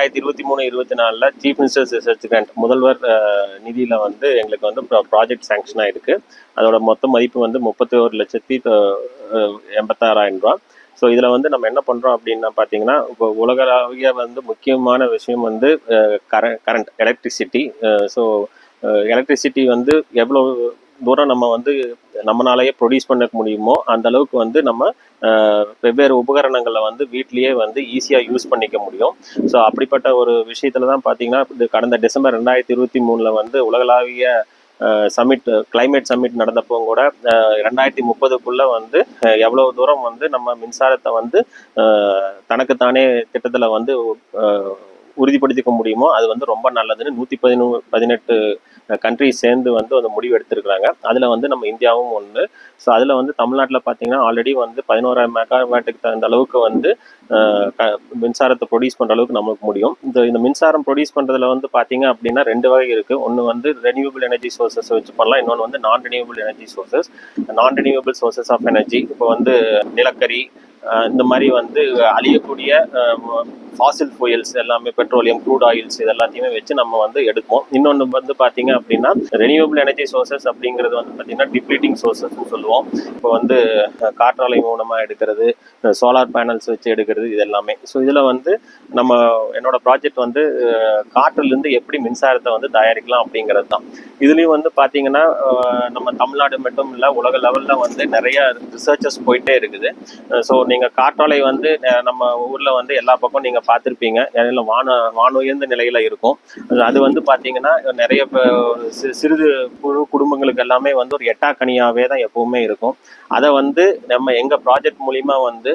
ரெண்டாயிரத்தி இருபத்தி மூணு இருபத்தி நாலில் சீஃப் மினிஸ்டர்ஸ் ரிசர்ச் கிராண்ட் முதல்வர் நிதியில் வந்து எங்களுக்கு வந்து ப்ராஜெக்ட் சாங்ஷன் ஆகிருக்கு அதோட மொத்த மதிப்பு வந்து முப்பத்தி ஒரு லட்சத்தி எண்பத்தாறாயிரம் ரூபா. ஸோ இதில் வந்து நம்ம என்ன பண்ணுறோம் அப்படின்னா பார்த்தீங்கன்னா இப்போ உலகளாவிய வந்து முக்கியமான விஷயம் வந்து கரண்ட் எலக்ட்ரிசிட்டி ஸோ எலக்ட்ரிசிட்டி வந்து எவ்வளோ தூரம் நம்ம வந்து நம்மளாலேயே ப்ரொடியூஸ் பண்ண முடியுமோ அந்த அளவுக்கு வந்து நம்ம வெவ்வேறு உபகரணங்களை வந்து வீட்லேயே வந்து ஈஸியாக யூஸ் பண்ணிக்க முடியும். ஸோ அப்படிப்பட்ட ஒரு விஷயத்துல தான் பார்த்தீங்கன்னா கடந்த டிசம்பர் ரெண்டாயிரத்தி இருபத்தி மூணில் வந்து உலகளாவிய சமிட் கிளைமேட் சமிட் நடந்தப்பவும் கூட ரெண்டாயிரத்தி முப்பதுக்குள்ள வந்து எவ்வளோ எவ்வளவு தூரம் வந்து நம்ம மின்சாரத்தை வந்து தனக்குத்தானே திட்டத்தில் வந்து உறுதிப்படுத்திக்க முடியுமோ அது வந்து ரொம்ப நல்லதுன்னு நூற்றி பதினூ பதினெட்டு கண்ட்ரிஸ் சேர்ந்து வந்து அந்த முடிவு எடுத்திருக்கிறாங்க. அதில் வந்து நம்ம இந்தியாவும் ஒன்று ஸோ அதில் வந்து தமிழ்நாட்டில் பார்த்தீங்கன்னா ஆல்ரெடி வந்து பதினோராயிரம் மெகாவாட்டுக்கு தகுந்த அளவுக்கு வந்து க- மின்சாரத்தை ப்ரொடியூஸ் பண்ணுற அளவுக்கு நமக்கு முடியும். இந்த இந்த மின்சாரம் ப்ரொடியூஸ் பண்ணுறதுல வந்து பார்த்தீங்க அப்படின்னா ரெண்டு வகை இருக்குது ஒன்று வந்து ரெனியூபிள் எனர்ஜி சோர்சஸ் வச்சு பண்ணலாம். இன்னொன்று வந்து நான் ரெனியூபிள் எனர்ஜி சோர்சஸ் நான் ரெனியூபிள் சோர்சஸ் ஆஃப் எனர்ஜி இப்போ வந்து நிலக்கரி இந்த மாதிரி வந்து அழியக்கூடிய ஃபாசில் ஃபுயல்ஸ் எல்லாமே பெட்ரோலியம் க்ரூட் ஆயில்ஸ் இது எல்லாத்தையுமே வச்சு நம்ம வந்து எடுப்போம். இன்னொன்று வந்து பார்த்தீங்க அப்படின்னா ரெனியூபிள் எனர்ஜி சோர்சஸ் அப்படிங்கிறது வந்து பார்த்தீங்கன்னா டிப்ளீட்டிங் சோர்சஸ்னு சொல்லுவோம். இப்போ வந்து காற்றாலை மூலமாக எடுக்கிறது சோலார் பேனல்ஸ் வச்சு எடுக்கிறது இது எல்லாமே ஸோ இதில் வந்து நம்ம என்னோட ப்ராஜெக்ட் வந்து காற்றுலேருந்து எப்படி மின்சாரத்தை வந்து தயாரிக்கலாம் அப்படிங்கிறது தான். இதுலேயும் வந்து பார்த்தீங்கன்னா நம்ம தமிழ்நாடு மட்டும் இல்லை உலக லெவலில் வந்து நிறைய ரிசர்ச்சஸ் போயிட்டே இருக்குது. ஸோ நீங்கள் காற்றாலை வந்து நம்ம ஊரில் வந்து எல்லா பக்கம் நீங்கள் பார்த்துருப்பீங்க. இடையில வான வானுயர்ந்த நிலையில் இருக்கும். அது- வந்து பார்த்தீங்கன்னா நிறைய சிறிது குழு குடும்பங்களுக்கு எல்லாமே வந்து ஒரு எட்டாக்கனியாகவே தான் எப்பவுமே இருக்கும். அதை வந்து நம்ம எங்கள் ப்ராஜெக்ட் மூலிமா வந்து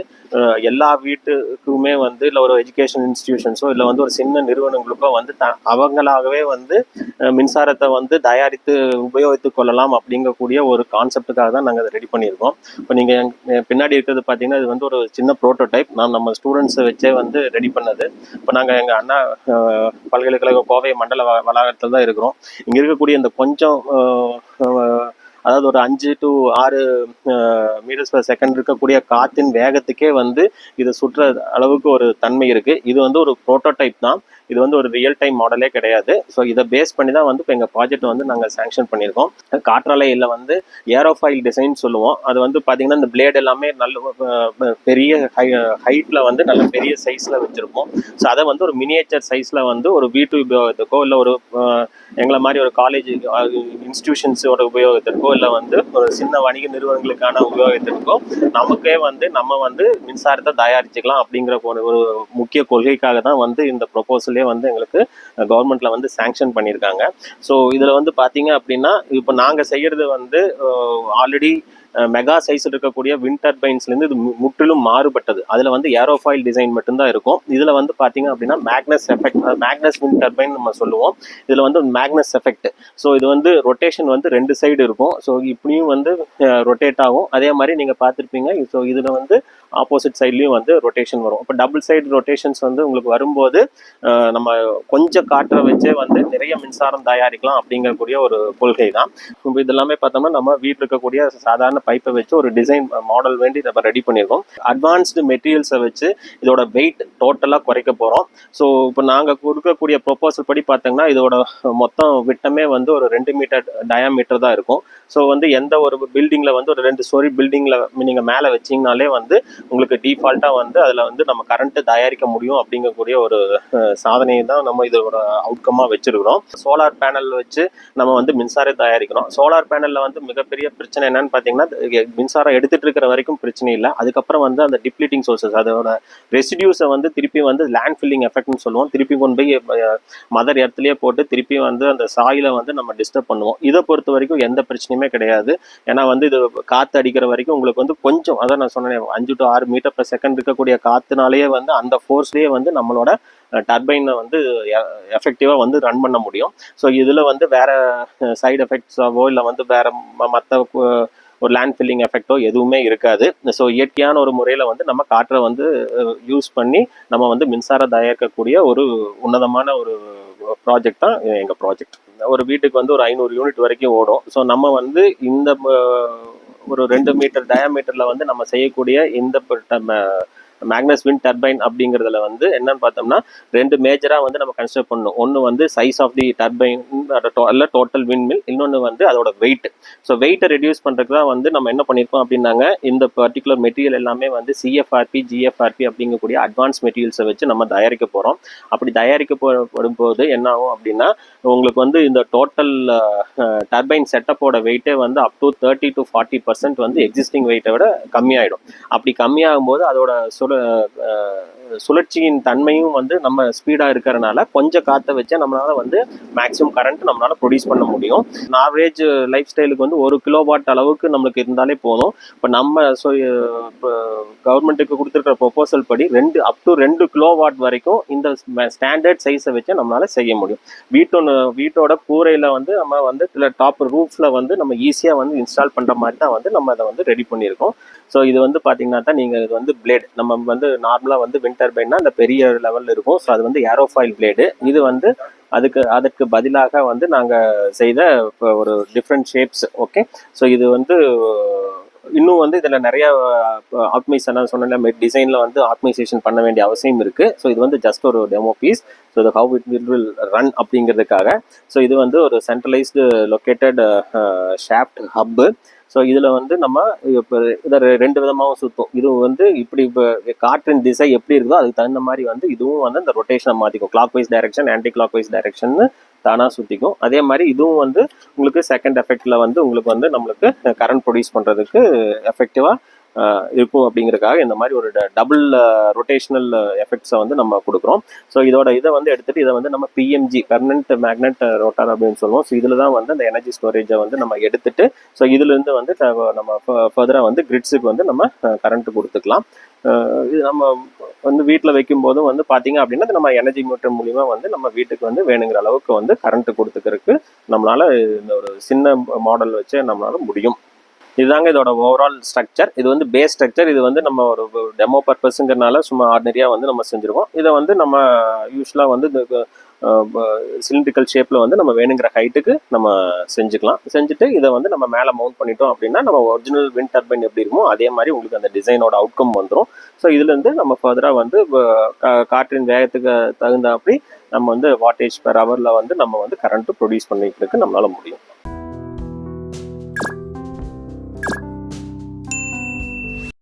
எல்லா வீட்டுக்குமே வந்து இல்லை ஒரு எஜுகேஷன் இன்ஸ்டிடியூஷன்ஸோ இல்லை வந்து ஒரு சின்ன நிறுவனங்களுக்கோ வந்து த அவங்களாகவே வந்து மின்சாரத்தை வந்து தயாரித்து உபயோகித்து கொள்ளலாம் அப்படிங்கக்கூடிய ஒரு கான்செப்டுக்காக தான் நாங்கள் அதை ரெடி பண்ணியிருக்கோம். இப்போ நீங்கள் பின்னாடி இருக்கிறது பார்த்தீங்கன்னா இது வந்து ஒரு சின்ன ப்ரோட்டோடைப் நான் நம்ம ஸ்டூடெண்ட்ஸை வச்சே வந்து ரெடி பண்ணது. இப்போ நாங்கள் எங்கள் அண்ணா பல்கலைக்கழக கோவை மண்டல வ- வளாகத்தில் தான் இருக்கிறோம். இங்கே இருக்கக்கூடிய இந்த கொஞ்சம் அதாவது ஒரு அஞ்சு டு ஆறு மீட்டர்ஸ் பர் செகண்ட் இருக்கக்கூடிய காற்றின் வேகத்துக்கே வந்து இது சுற்ற அளவுக்கு ஒரு தன்மை இருக்குது இது வந்து ஒரு ப்ரோட்டோடைப் தான். இது வந்து ஒரு ரியல் டைம் மாடலே கிடையாது. ஸோ இதை பேஸ் பண்ணி தான் வந்து இப்போ எங்கள் ப்ராஜெக்ட் வந்து நாங்கள் சேங்ஷன் பண்ணியிருக்கோம். காற்றாலையில் வந்து ஏரோஃபைல் டிசைன் சொல்லுவோம். அது வந்து பார்த்தீங்கன்னா இந்த பிளேட் எல்லாமே நல்ல பெரிய ஹை ஹைட்டில் வந்து நல்ல பெரிய சைஸில் வச்சுருப்போம். ஸோ அதை வந்து ஒரு மினியேச்சர் சைஸில் வந்து ஒரு வீட்டு உபயோகத்துக்கோ இல்லை ஒரு எங்களை மாதிரி ஒரு காலேஜ் இன்ஸ்டிடியூஷன்ஸோட உபயோகத்திற்கோ இல்லை வந்து ஒரு சின்ன வணிக நிறுவனங்களுக்கான உபயோகத்திற்கோ நமக்கே வந்து நம்ம வந்து மின்சாரத்தை தயாரிச்சுக்கலாம் அப்படிங்கிற ஒரு ஒரு முக்கிய கொள்கைக்காக தான் வந்து இந்த ப்ரொபோசலே வந்து எங்களுக்கு கவர்மெண்ட்ல வந்து சாங்ஷன் பண்ணியிருக்காங்க. ஸோ இதில் வந்து பார்த்தீங்க அப்படின்னா இப்போ நாங்கள் செய்யறது வந்து ஆல்ரெடி மெகா சைஸ் இருக்கக்கூடிய விண்ட் டர்பைன்ஸ்லேருந்து இது முற்றிலும் மாறுபட்டது. அதில் வந்து ஏரோஃபாயில் டிசைன் மட்டும்தான் இருக்கும். இதில் வந்து பார்த்தீங்க அப்படின்னா Magnus effect Magnus wind turbine நம்ம சொல்லுவோம். இதில் வந்து மேக்னஸ் எஃபெக்ட் ஸோ இது வந்து ரொட்டேஷன் வந்து ரெண்டு சைடு இருக்கும். ஸோ இப்படியும் வந்து ரொட்டேட் ஆகும். அதே மாதிரி நீங்கள் பார்த்துருப்பீங்க ஸோ இதில் வந்து ஆப்போசிட் சைட்லேயும் வந்து ரொட்டேஷன் வரும். இப்போ டபுள் சைடு ரொட்டேஷன்ஸ் வந்து உங்களுக்கு வரும்போது நம்ம கொஞ்சம் காற்றை வச்சே வந்து நிறைய மின்சாரம் தயாரிக்கலாம் அப்படிங்கக்கூடிய ஒரு கொள்கை தான் இப்போ இதெல்லாமே பார்த்தோம்னா நம்ம வீட்டில் இருக்கக்கூடிய சாதாரண பைப்பை வச்சு ஒரு டிசைன் மாடல் வேண்டி நம்ம ரெடி பண்ணியிருக்கோம். அட்வான்ஸ்டு மெட்டீரியல்ஸை வச்சு இதோட வெயிட் டோட்டலாக குறைக்க போகிறோம் ஸோ இப்போ நாங்கள் கொடுக்கக்கூடிய ப்ரொபோசல் படி பார்த்தீங்கன்னா இதோட மொத்தம் விட்டமே வந்து ஒரு ரெண்டு மீட்டர் டயாமீட்டர் தான் இருக்கும். ஸோ வந்து எந்த ஒரு பில்டிங்கில் வந்து ஒரு ரெண்டு ஸ்டோரி பில்டிங்கில் நீங்கள் மேலே வச்சிங்கனாலே வந்து உங்களுக்கு டிஃபால்ட்டாக வந்து அதில் வந்து நம்ம கரண்ட்டு தயாரிக்க முடியும் அப்படிங்கக்கூடிய ஒரு சாதனையை தான் நம்ம இதோட அவுட்கமாக வச்சிருக்கிறோம். சோலார் பேனல் வச்சு நம்ம வந்து மின்சாரம் தயாரிக்கிறோம். சோலார் பேனலில் வந்து மிகப்பெரிய பிரச்சனை என்னன்னு பார்த்தீங்கன்னா மின்சாரம் எடுத்துட்டு இருக்கிற வரைக்கும் பிரச்சனை இல்லை. அதுக்கப்புறம் வந்து அந்த டிப்ளீட்டிங் சோர்சஸ் அதோட ரெசிடியூஸை வந்து திருப்பி வந்து லேண்ட் ஃபில்லிங் எஃபெக்ட்னு சொல்லுவோம். திருப்பி கொண்டு போய் மதர் இடத்துலயே போட்டு திருப்பி வந்து அந்த சாயில வந்து நம்ம டிஸ்டர்ப் பண்ணுவோம். இதை பொறுத்த வரைக்கும் எந்த பிரச்சனையுமே கிடையாது. ஏன்னா வந்து இது காற்று அடிக்கிற வரைக்கும் உங்களுக்கு வந்து கொஞ்சம் அதான் நான் சொன்னேன் அஞ்சு டு ஆறு மீட்டர் பர் செகண்ட் இருக்கக்கூடிய காற்றுனாலேயே வந்து அந்த ஃபோர்ஸ்லேயே வந்து நம்மளோட டர்பைனை வந்து எஃபெக்டிவாக வந்து ரன் பண்ண முடியும். ஸோ இதில் வந்து வேற சைடு எஃபெக்ட்ஸாவோ இல்லை வந்து வேற மற்ற ஒரு லேண்ட் ஃபில்லிங் எஃபெக்டோ எதுவுமே இருக்காது. ஸோ இயற்கையான ஒரு முறையில் வந்து நம்ம காற்றை வந்து யூஸ் பண்ணி நம்ம வந்து மின்சாரம் தயாரிக்கக்கூடிய ஒரு உன்னதமான ஒரு ப்ராஜெக்ட் தான் எங்கள் ப்ராஜெக்ட் ஒரு வீட்டுக்கு வந்து ஒரு ஐநூறு யூனிட் வரைக்கும் ஓடும். ஸோ நம்ம வந்து இந்த ஒரு ரெண்டு மீட்டர் டயாமீட்டரில் வந்து நம்ம செய்யக்கூடிய இந்த மேக்னஸ் வின் டர்பைன் அப்படிங்கிறதுல வந்து என்னன்னு பார்த்தோம்னா ரெண்டு மேஜராக வந்து நம்ம கன்சிடர் பண்ணணும். ஒன்று வந்து சைஸ் ஆஃப் தி டர்பைன் இல்லை டோட்டல் வின் மில் இன்னொன்று வந்து அதோட வெயிட் ஸோ வெயிட்டை ரெடியூஸ் பண்ணுறதுக்கு தான் வந்து நம்ம என்ன பண்ணியிருக்கோம் அப்படின்னாங்க இந்த பர்டிகுலர் மெட்டீரியல் எல்லாமே வந்து சிஎஃப்ஆர்பி ஜிஎஃப்ஆர்பி அப்படிங்கக்கூடிய அட்வான்ஸ் மெட்டீரியல்ஸை வச்சு நம்ம தயாரிக்க போகிறோம் அப்படி தயாரிக்கப்படும் போது என்ன ஆகும் அப்படின்னா உங்களுக்கு வந்து இந்த டோட்டல் டர்பைன் செட்டப்போட வெயிட்டே வந்து up to thirty to forty percent வந்து எக்ஸிஸ்டிங் வெயிட்டை விட கம்மியாயிடும். அப்படி கம்மியாகும் போது அதோட சுட சுழற்சியின் தன்மையும் வந்து நம்ம ஸ்பீடாக இருக்கிறனால கொஞ்சம் காற்றை வச்சு நம்மளால் வந்து மேக்ஸிமம் கரண்ட் நம்மளால் ப்ரொடியூஸ் பண்ண முடியும். ஆவரேஜ் லைஃப் ஸ்டைலுக்கு வந்து ஒரு கிலோ வாட் அளவுக்கு நம்மளுக்கு இருந்தாலே போதும். இப்போ நம்ம ஸோ கவர்மெண்ட்டுக்கு கொடுத்துருக்கிற ப்ரொபோசல் படி ரெண்டு அப் டு ரெண்டு கிலோ வாட் வரைக்கும் இந்த ஸ்டாண்டர்ட் சைஸை வச்சு நம்மளால் செய்ய முடியும். வீட்டோட வீட்டோட கூரையில் வந்து நம்ம வந்து சில டாப் ரூஃபில் வந்து நம்ம ஈஸியாக வந்து இன்ஸ்டால் பண்ணுற மாதிரி தான் வந்து நம்ம அதை வந்து ரெடி பண்ணியிருக்கோம். ஸோ இது வந்து பார்த்தீங்கன்னா தான் நீங்கள் இது வந்து பிளேட் நம்ம வந்து நார்மலாக வந்து வின்டர் பைன்னா அந்த பெரிய லெவலில் இருக்கும். ஸோ அது வந்து ஏரோஃபாயில் பிளேடு இது வந்து அதுக்கு அதற்கு பதிலாக வந்து நாங்கள் செய்த இப்போ ஒரு டிஃப்ரெண்ட் ஷேப்ஸ் ஓகே ஸோ இது வந்து இன்னும் வந்து இதில் நிறைய ஆப்மைஸ் நான் சொன்னேன் டிசைனில் வந்து ஆப்மைசேஷன் பண்ண வேண்டிய அவசியம் இருக்குது ஸோ இது வந்து ஜஸ்ட் ஒரு டெமோ பீஸ் ஸோ இது how it will will run அப்படிங்கிறதுக்காக. ஸோ இது வந்து ஒரு centralised located shaft hub so இதில் வந்து நம்ம இப்போ இதை ரெ- ரெண்டு விதமாகவும் சுற்றும் இது வந்து இப்படி இப்போ காற்றின் திசை எப்படி இருக்குதோ அதுக்கு தகுந்த மாதிரி வந்து இதுவும் வந்து அந்த ரொட்டேஷனை மாற்றிக்கும் clock wise direction anti clock wise direction தானாக சுற்றிக்கும் அதே மாதிரி இதுவும் வந்து உங்களுக்கு செகண்ட் எஃபெக்டில் வந்து உங்களுக்கு வந்து நம்மளுக்கு கரண்ட் ப்ரொடியூஸ் பண்ணுறதுக்கு எஃபெக்டிவாக இருக்கும் அப்படிங்கிறதுக்காக இந்த மாதிரி ஒரு டபுள் ரொட்டேஷனல் எஃபெக்ட்ஸை வந்து நம்ம கொடுக்குறோம். ஸோ இதோட இதை வந்து எடுத்துகிட்டு இதை வந்து நம்ம பிஎம்ஜி பெர்மனன்ட் மேக்னெட் ரோட்டார் அப்படின்னு சொல்லுவோம். ஸோ இதில் தான் வந்து அந்த எனர்ஜி ஸ்டோரேஜை வந்து நம்ம எடுத்துட்டு ஸோ இதுலேருந்து வந்து த- நம்ம ஃபர்தராக வந்து கிரிட்ஸுக்கு வந்து நம்ம கரண்ட் கொடுத்துக்கலாம். இது நம்ம வந்து வீட்டில் வைக்கும் போதும் வந்து பார்த்தீங்க அப்படின்னா நம்ம எனர்ஜி மீட்டர் மூலிமா வந்து நம்ம வீட்டுக்கு வந்து வேணுங்கிற அளவுக்கு வந்து கரண்ட் கொடுத்துக்கிறதுக்கு நம்மளால இந்த ஒரு சின்ன மாடல் வச்சு நம்மளால் முடியும். இதுதாங்க இதோட ஓவரால் ஸ்ட்ரக்சர் இது வந்து பேஸ் ஸ்ட்ரக்சர் இது வந்து நம்ம ஒரு டெமோ பர்பஸுங்கிறனால சும்மா ஆர்டினரியாக வந்து நம்ம செஞ்சுருக்கோம் இதை வந்து நம்ம யூஸ்வலாக வந்து இந்த சிலிண்ட்ரிக்கல் ஷேப்பில் வந்து நம்ம வேணுங்கிற ஹைட்டுக்கு நம்ம செஞ்சுக்கலாம். செஞ்சுட்டு இதை வந்து நம்ம மேலே மவுண்ட் பண்ணிட்டோம் அப்படின்னா நம்ம ஒரிஜினல் விண்ட் டர்பைன் எப்படி இருக்குமோ அதே மாதிரி உங்களுக்கு அந்த டிசைனோட அவுட்கம் வந்துடும் ஸோ இதுலேருந்து நம்ம ஃபர்தராக வந்து கா- காற்றின் வேகத்துக்கு தகுந்தாப்படி நம்ம வந்து வாட்டேஜ் பெர் ஹவரில் வந்து நம்ம வந்து கரண்ட்டு ப்ரொடியூஸ் பண்ணிக்கிறதுக்கு நம்மளால முடியும்.